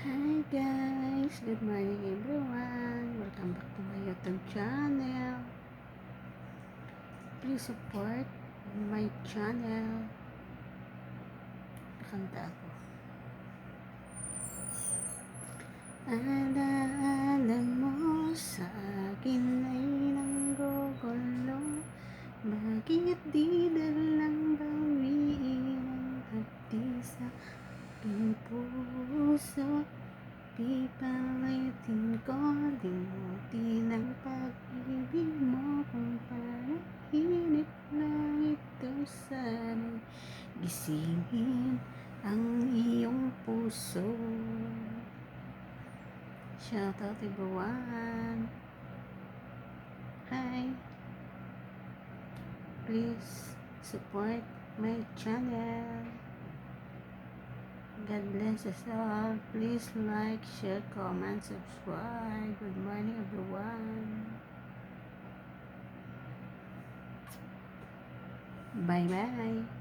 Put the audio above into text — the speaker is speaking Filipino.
Hi guys! Good morning everyone! Welcome back to my YouTube channel. Please support my channel. Nakanta ako. Alaala mo sa akin ay nanggugulo Bakit di dalang bawiin ang hati sa aking puso Di palayatin ko limutin ang pag-ibig mo Kung panahinip lang ito sana'y gisingin ang iyong puso Shout out everyone. Hi. Please support my channel. God bless us all. Please like, share, comment, subscribe. Good morning everyone. Bye bye.